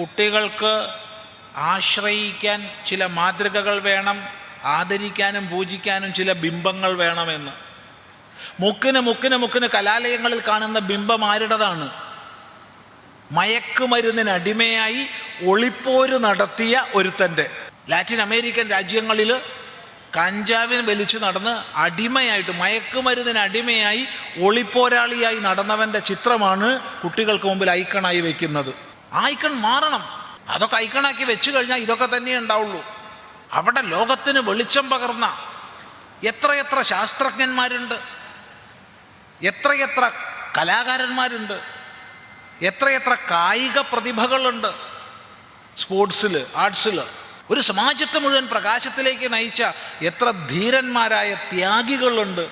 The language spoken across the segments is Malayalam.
കുട്ടികൾക്ക് ആശ്രയിക്കാൻ ചില മാതൃകകൾ വേണം ആദരിക്കാനും പൂജിക്കാനും ചില ബിംബങ്ങൾ വേണമെന്ന്. മുക്കിന് മുക്കിന് മുക്കിന് കലാലയങ്ങളിൽ കാണുന്ന ബിംബം ആരുടേതാണ്? മയക്കുമരുന്നിന് അടിമയായി ഒളിപ്പോര് നടത്തിയ ഒരുത്തന്റെ. ലാറ്റിൻ അമേരിക്കൻ രാജ്യങ്ങളിൽ കഞ്ചാവിന് വലിച്ചു നടന്ന് അടിമയായിട്ട് മയക്കുമരുന്നിന് അടിമയായി ഒളിപ്പോരാളിയായി നടന്നവന്റെ ചിത്രമാണ് കുട്ടികൾക്ക് മുമ്പിൽ ഐക്കണായി വെക്കുന്നത് ഐക്കൺ മാറണം. അതൊക്കെ ഐക്കണാക്കി വെച്ചു കഴിഞ്ഞാൽ ഇതൊക്കെ തന്നെ ഉണ്ടാവുള്ളൂ. അവിടെ ലോകത്തിന് വെളിച്ചം പകർന്ന എത്രയെത്ര ശാസ്ത്രജ്ഞന്മാരുണ്ട് എത്രയെത്ര കലാകാരന്മാരുണ്ട് എത്രയെത്ര കായിക പ്രതിഭകളുണ്ട്. സ്പോർട്സിൽ ആർട്സിൽ ഒരു സമാജത്തെ മുഴുവൻ പ്രകാശത്തിലേക്ക് നയിച്ച എത്ര ധീരന്മാരായ ത്യാഗികളുണ്ട്.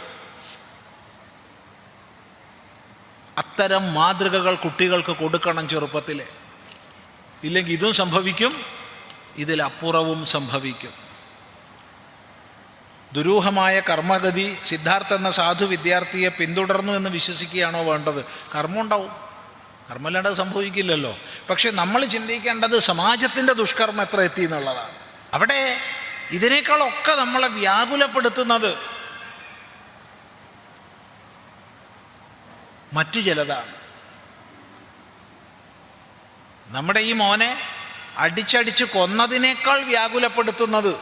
അത്തരം മാതൃകകൾ കുട്ടികൾക്ക് കൊടുക്കണം ചെറുപ്പത്തിലെ. ഇല്ലെങ്കിൽ ഇതും സംഭവിക്കും ഇതിലപ്പുറവും സംഭവിക്കും. ദുരൂഹമായ കർമ്മഗതി സിദ്ധാർത്ഥ എന്ന സാധു വിദ്യാർത്ഥിയെ പിന്തുടർന്നു എന്ന് വിശ്വസിക്കുകയാണോ വേണ്ടത്? കർമ്മം ഉണ്ടാവും. കർമ്മമില്ലാണ്ട് സംഭവിക്കില്ലല്ലോ. പക്ഷെ നമ്മൾ ചിന്തിക്കേണ്ടത് സമാജത്തിന്റെ ദുഷ്കർമ്മം എത്ര എത്തി എന്നുള്ളതാണ്. അവിടെ ഇതിനേക്കാളൊക്കെ നമ്മളെ വ്യാകുലപ്പെടുത്തുന്നത് മറ്റു ചിലതാണ്. നമ്മുടെ ഈ മോനെ അടിച്ചടിച്ച് കൊന്നതിനേക്കാൾ വ്യാകുലപ്പെടുത്തുന്നത്.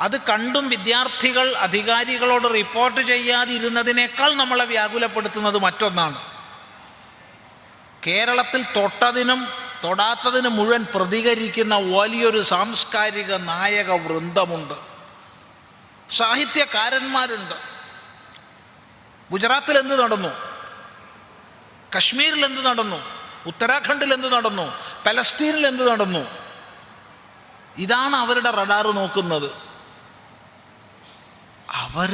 അത് കണ്ടും വിദ്യാർത്ഥികൾ അധികാരികളോട് റിപ്പോർട്ട് ചെയ്യാതിരുന്നതിനേക്കാൾ നമ്മളെ വ്യാകുലപ്പെടുത്തുന്നത് മറ്റൊന്നാണ്. കേരളത്തിൽ തൊട്ടതിനും തൊടാത്തതിനും മുഴുവൻ പ്രതികരിക്കുന്ന വലിയൊരു സാംസ്കാരിക നായക വൃന്ദമുണ്ട്. സാഹിത്യകാരന്മാരുണ്ട്. ഗുജറാത്തിൽ എന്ത് നടന്നു? കശ്മീരിൽ എന്ത് നടന്നു? ഉത്തരാഖണ്ഡിൽ എന്ത് നടന്നു? പലസ്തീനിൽ എന്ത് നടന്നു? ഇതാണ് അവരുടെ റഡാർ നോക്കുന്നത്. അവർ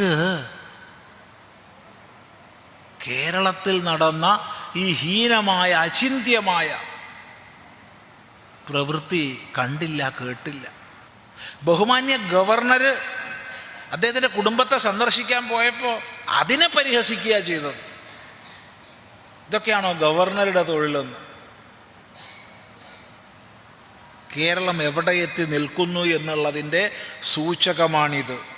കേരളത്തിൽ നടന്ന ഈ ഹീനമായ അചിന്ത്യമായ പ്രവൃത്തി കണ്ടില്ല കേട്ടില്ല. ബഹുമാന്യ ഗവർണർ അദ്ദേഹത്തിന്റെ കുടുംബത്തെ സന്ദർശിക്കാൻ പോയപ്പോൾ അതിനെ പരിഹസിക്കുക ചെയ്തത്. ഇതൊക്കെയാണോ ഗവർണറുടെ തൊഴിലെന്ന്? കേരളം എവിടെ എത്തി നിൽക്കുന്നു എന്നുള്ളതിന്റെ സൂചകമാണിത്.